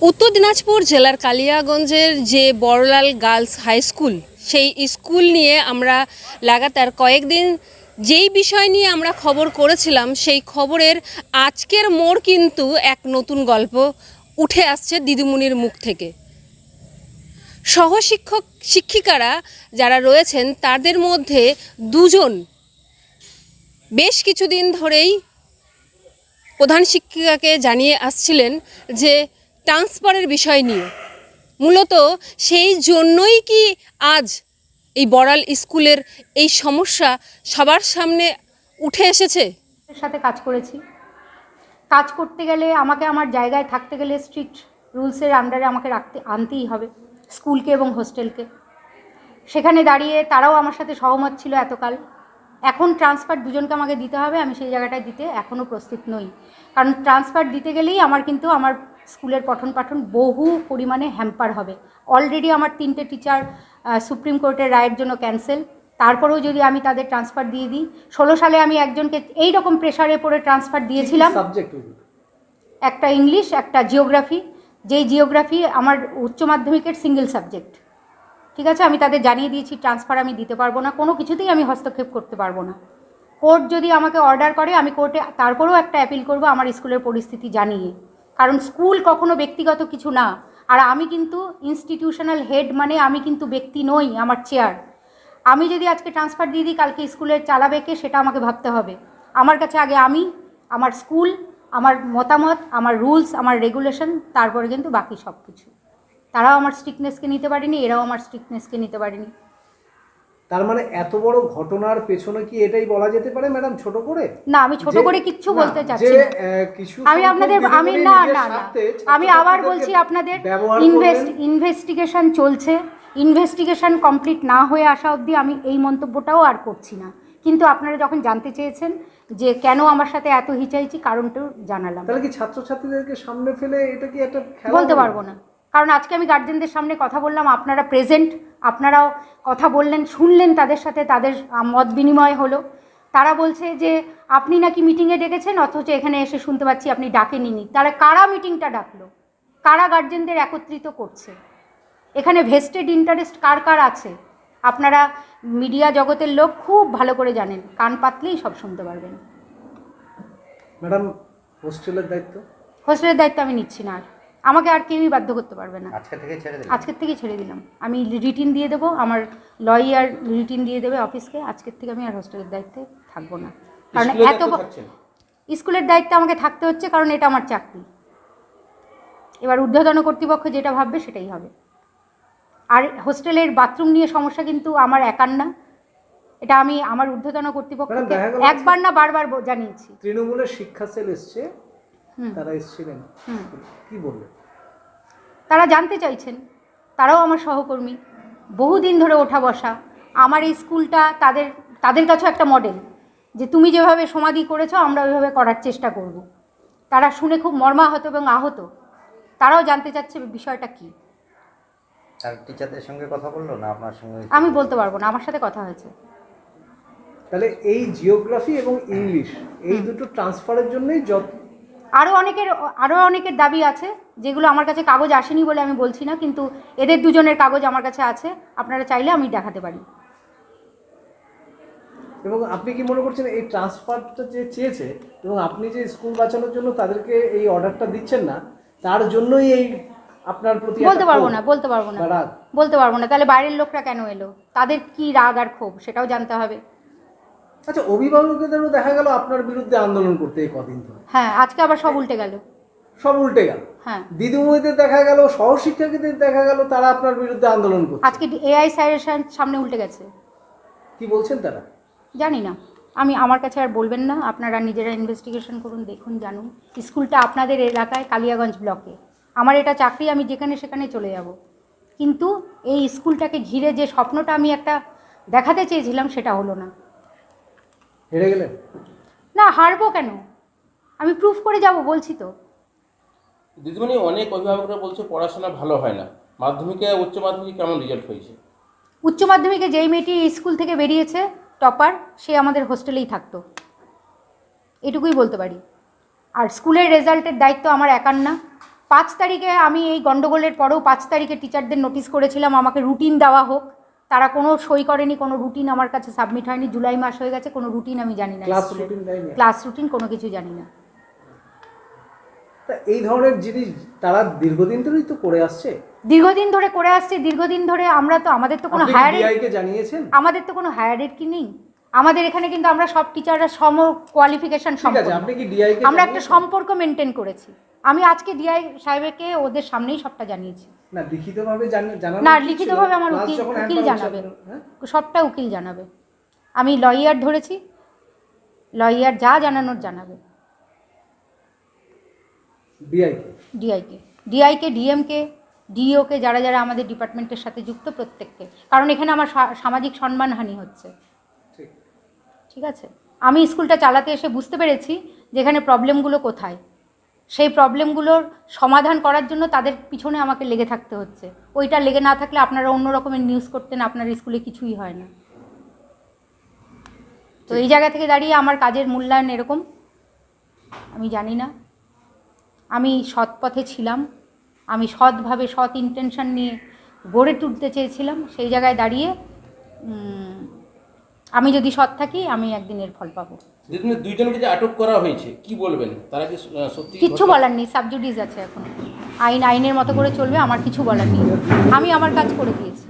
উত্তর দিনাজপুর জেলার কালিয়াগঞ্জের যে বড়লাল গার্লস হাই স্কুল, সেই স্কুল নিয়ে আমরা লাগাতার কয়েকদিন যেই বিষয় নিয়ে আমরা খবর করেছিলাম, সেই খবরের আজকের মোড় কিন্তু এক নতুন গল্প উঠে আসছে দিদিমণির মুখ থেকে। সহশিক্ষক, শিক্ষিকারা যারা রয়েছেন, তাদের মধ্যে দুজন বেশ কিছুদিন ধরেই প্রধান শিক্ষিকাকে জানিয়ে আসছিলেন যে ট্রান্সফারের বিষয় নিয়ে। মূলত সেই জন্যই কি আজ এই বড়াল স্কুলের এই সমস্যা সবার সামনে উঠে এসেছে? সাথে কাজ করেছি। কাজ করতে গেলে আমাকে আমার জায়গায় থাকতে গেলে স্ট্রিক্ট রুলসের আন্ডারে আমাকে রাখতে, আনতেই হবে, স্কুলকে এবং হোস্টেলকে। সেখানে দাঁড়িয়ে তারাও আমার সাথে সহমত ছিল এতকাল। এখন ট্রান্সফার দুজনকে আমাকে দিতে হবে, আমি সেই জায়গাটায় দিতে এখনও প্রস্তুত নই। কারণ ট্রান্সফার দিতে গেলেই আমার কিন্তু আমার স্কুলের পঠন পাঠন বহু পরিমাণে হ্যাম্পার হবে। অলরেডি আমার তিনটে টিচার সুপ্রিম কোর্টের রায়ের জন্য ক্যান্সেল তারপরেও যদি আমি তাদের ট্রান্সফার দিয়ে দিই ষোলো সালে আমি একজনকে এই রকম প্রেশারে পড়ে ট্রান্সফার দিয়েছিলাম। একটা ইংলিশ একটা জিওগ্রাফি যেই জিওগ্রাফি আমার উচ্চ মাধ্যমিকের সিঙ্গেল সাবজেক্ট ঠিক আছে? আমি তাদের জানিয়ে দিয়েছি ট্রান্সফার আমি দিতে পারব না। কোনো কিছুতেই আমি হস্তক্ষেপ করতে পারব না। কোর্ট যদি আমাকে অর্ডার করে আমি কোর্টে তারপরেও একটা অ্যাপিল করব আমার স্কুলের পরিস্থিতি জানিয়ে। কারণ স্কুল কখনো ব্যক্তিগত কিছু না। আর আমি কিন্তু ইনস্টিটিউশনাল হেড মানে আমি কিন্তু ব্যক্তি নই, আমার চেয়ার আমি যদি আজকে ট্রান্সফার দিয়ে দিই, কালকে স্কুলের চালাবে কে, সেটা আমাকে ভাবতে হবে। আমার কাছে আগে আমি, আমার স্কুল, আমার মতামত, আমার রুলস আমার রেগুলেশন তারপরে কিন্তু বাকি সব কিছু তারাও আমার স্ট্রিকনেসকে নিতে পারেনি, এরাও আমার স্ট্রিকনেসকে নিতে পারেনি। তার মানে এত বড় ঘটনার পেছনে কি এটাই বলা যেতে পারে ম্যাডাম ছোট করে? না আমি ছোট করে কিচ্ছু বলতে চাচ্ছি না। কিছু আমি আপনাদের আমি না না না। আমি আবার বলছি আপনাদের ইনভেস্ট ইনভেস্টিগেশন চলছে। ইনভেস্টিগেশন কমপ্লিট না হয়ে আসা অবধি আমি এই মন্তব্যটাও আর করছি না। কিন্তু আপনারা যখন জানতে চেয়েছেন যে কেন আমার সাথে এত হিচাইছি কারণটাও জানালাম। তাহলে কি ছাত্রছাত্রীদেরকে সামনে ফেলে এটা কি একটা বলতে পারব না। কারণ আজকে আমি গার্জেনদের সামনে কথা বললাম আপনারা প্রেজেন্ট আপনারাও কথা বললেন শুনলেন তাদের সাথে তাদের মত বিনিময় হলো। তারা বলছে যে আপনি নাকি মিটিংয়ে ডেকেছেন? অথচ এখানে এসে শুনতে পাচ্ছি আপনি ডাকেননি। তারা কারা মিটিংটা ডাকলো? কারা গার্জেনদের একত্রিত করছে? এখানে ভেস্টেড ইন্টারেস্ট কার কার আছে? আপনারা মিডিয়া জগতের লোক খুব ভালো করে জানেন কান পাতলেই সব শুনতে পারবেন। ম্যাডাম হোস্টেলের দায়িত্ব? হোস্টেলের দায়িত্ব আমি নিচ্ছি না আর। আমাকে আর কেউই বাধ্য করতে পারবে না। আজকে থেকে ছেড়ে দিলাম। আজকের থেকেই ছেড়ে দিলাম। আমি রিটিন দিয়ে দেবো আমার লয়ার রিটিন দিয়ে দেবে অফিসকে আজকের থেকে আমি আর হোস্টেলের দায়িত্বে থাকব না। কারণ এত? স্কুলের দায়িত্বে আমাকে থাকতে হচ্ছে কারণ এটা আমার চাকরি। এবার ঊর্ধ্বতন কর্তৃপক্ষ যেটা ভাববে সেটাই হবে। আর হোস্টেলের বাথরুম নিয়ে সমস্যা কিন্তু আমার একার না। এটা আমি আমার ঊর্ধ্বতন কর্তৃপক্ষকে একবার না বারবার জানিয়েছি। তৃণমূলের শিক্ষা সেল এসছে তারা এসেছিলেন। হুম। কি বললেন? তারা জানতে চাইছেন। তারাও আমার সহকর্মী। বহুদিন ধরে ওঠা বসা। আমার এই স্কুলটা তাদের তাদের কাছেও একটা মডেল যে তুমি যেভাবে সমাধি করেছ আমরা ওইভাবে করার চেষ্টা করব। তারা শুনে খুব মর্মাহত এবং আহত। তারাও জানতে চাচ্ছে বিষয়টা কি। আর টিচারদের সঙ্গে কথা বলল না আপনার সঙ্গে? আমি বলতে পারব না আমার সাথে কথা হয়েছে। তাহলে এই জিওগ্রাফি এবং ইংলিশ এই দুটো ট্রান্সফারের জন্যই যত আরও অনেকের আরও অনেকের দাবি আছে যেগুলো আমার কাছে কাগজ আসেনি বলে আমি বলছি না কিন্তু এদের দুজনের কাগজ আমার কাছে আছে আপনারা চাইলে আমি দেখাতে পারি। এবং আপনি কি মনে করছেন এই ট্রান্সফারটা যে চেয়েছে এবং আপনি যে স্কুল বাঁচানোর জন্য তাদেরকে এই অর্ডারটা দিচ্ছেন না তার জন্যই এই আপনার প্রতি বলতে পারব না বলতে পারব না। বলতে পারব না তাহলে বাইরের লোকরা কেন এলো? তাদের কি রাগ আর ক্ষোভ সেটাও জানতে হবে। আচ্ছা অভিভাবকদেরও দেখা গেল আপনার বিরুদ্ধে আন্দোলন করতে এই কদিন ধরে। হ্যাঁ আজকে আবার সব উল্টে গেল। সব উল্টে গেল। হ্যাঁ। দিদিমণিদের দেখা গেল সহশিক্ষকদের দেখা গেল তারা আপনার বিরুদ্ধে আন্দোলন করছে। আজকে এআই স্যারের সামনে উল্টে গেছে। কি বলছেন তারা? জানি না। আমি আমার কাছে আর বলবেন না। আপনারা নিজেরা ইনভেস্টিগেশন করুন দেখুন জানুন। স্কুলটা আপনাদের এলাকায় কালিয়াগঞ্জ ব্লকে। আমার এটা চাকরি আমি যেখানে সেখানে চলে যাব। কিন্তু এই স্কুলটাকে ঘিরে যে স্বপ্নটা আমি একটা দেখাতে চেয়েছিলাম সেটা হলো না। হেরে গেলেন না হারবো কেন? আমি প্রুফ করে যাব বলছি তো। দিদিমণি অনেক অভিভাবকরা বলছে পড়াশোনা ভালো হয় না। মাধ্যমিকে উচ্চ মাধ্যমিকে কেমন রেজাল্ট হয়েছে? উচ্চ মাধ্যমিকে যেই মেয়েটি স্কুল থেকে বেরিয়েছে টপার সে আমাদের হোস্টেলেই থাকতো। এটুকুই বলতে পারি। আর স্কুলের রেজাল্টের দায়িত্ব আমার একার না। পাঁচ তারিখে আমি এই গন্ডগোলের পরেও পাঁচ তারিখে টিচারদের নোটিশ করেছিলাম আমাকে রুটিন দেওয়া হোক। তারা কোনো সই করেনি কোনো রুটিন আমার কাছে সাবমিট হয়নি জুলাই মাস হয়ে গেছে কোনো রুটিন আমি জানি না। ক্লাস রুটিন কোনো কিছু জানি না। এই ধরনের জিনিস তারা দীর্ঘদিন ধরেই তো করে আসছে? দীর্ঘদিন ধরে করে আসছে দীর্ঘদিন ধরে আমরা তো আমাদের তো কোনো হায়ার জানিয়েছেন? আমাদের তো কোনো হায়ার কি নেই? আমাদের এখানে কিন্তু আমরা সব টিচাররা সম কোয়ালিফিকেশন ঠিক আছে আপনি কি ডিআই কে আমরা একটা সম্পর্ক মেনটেন করেছি। আমি আজকে ডিআই সাহেবকে ওদের সামনেই সবটা জানিয়েছি। না লিখিতভাবে জানানো না লিখিতভাবে আমার উকিল উকিল জানাবে। হ্যাঁ? সবটা উকিল জানাবে। আমি লয়ার ধরেছি। লয়ার যা জানানোর জানাবে। ডিআই ডিআইকে ডিআইকে ডিএমকে ডিওকে যারা যারা আমাদের ডিপার্টমেন্টের সাথে যুক্ত প্রত্যেককে। কারণ এখানে আমার সামাজিক সম্মানহানি হচ্ছে। ঠিক। ঠিক আছে? আমি স্কুলটা চালাতে এসে বুঝতে পেরেছি যেখানে প্রবলেমগুলো কোথায়। সেই প্রবলেমগুলোর সমাধান করার জন্য তাদের পিছনে আমাকে লেগে থাকতে হচ্ছে। ওইটা লেগে না থাকলে আপনারা অন্য রকমের নিউজ করতেন, আপনার স্কুলে কিছুই হয় না। তো এই জায়গা থেকে দাঁড়িয়ে আমার কাজের মূল্যায়ন এরকম। আমি জানি না। আমি সৎ পথে ছিলাম। আমি সৎভাবে সৎ ইন্টেনশন নিয়ে গড়ে তুলতে চেয়েছিলাম। সেই জায়গায় দাঁড়িয়ে আমি যদি সৎ থাকি আমি একদিন এর ফল পাবো। দুইজনকে যে আটক করা হয়েছে কি বলবেন? তারা কি সত্যি কিচ্ছু বলার নেই সাবজুডিস আছে এখন। আইন আইনের মতো করে চলবে আমার কিছু বলার নেই। আমি আমার কাজ করে দিয়েছি।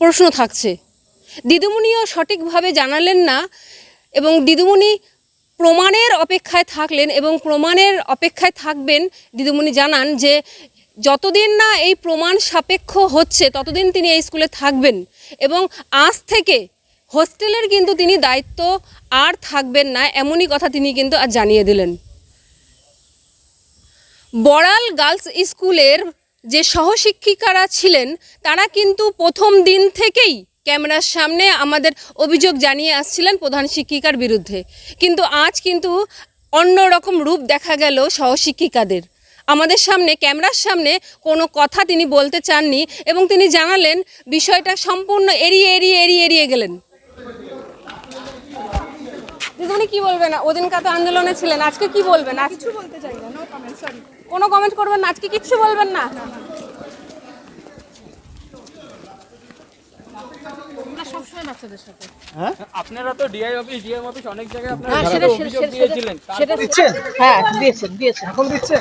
প্রশ্ন থাকছে দিদিমণিও সঠিকভাবে জানালেন না এবং দিদিমণি প্রমাণের অপেক্ষায় থাকলেন এবং প্রমাণের অপেক্ষায় থাকবেন দিদিমণি জানান যে যতদিন না এই প্রমাণ সাপেক্ষ হচ্ছে, ততদিন তিনি এই স্কুলে থাকবেন। এবং আজ থেকে হোস্টেলের কিন্তু তিনি দায়িত্ব আর থাকবেন না, এমনই কথা তিনি কিন্তু আজ জানিয়ে দিলেন। বড়াল গার্লস স্কুলের যে সহশিক্ষিকারা ছিলেন, তারা কিন্তু প্রথম দিন থেকেই ক্যামেরার সামনে আমাদের অভিযোগ জানিয়ে আসছিলেন প্রধান শিক্ষিকার বিরুদ্ধে। কিন্তু আজ কিন্তু অন্য রকম রূপ দেখা গেল সহশিক্ষিকাদের। আমাদের সামনে ক্যামেরার সামনে কোনো কথা তিনি বলতে চাননি এবং তিনি জানালেন বিষয়টা সম্পূর্ণ এড়িয়ে এড়িয়ে এড়িয়ে এড়িয়ে গেলেন। দিদিমণি কি বলবেন? ওদিনকার তো আন্দোলনে ছিলেন আজকে কি বলবেন? কিছু বলতে চাই না নো কমেন্ট সরি কোনো কমেন্ট করবেন না? আজকে কিচ্ছু বলবেন না? আপনারা তো ডিআই অফিস ডিএম অফিস অনেক জায়গায় আপনারা সেটা দিয়েছিলেন। হ্যাঁ দিয়েছেন দিয়েছেন। এখন দিচ্ছেন?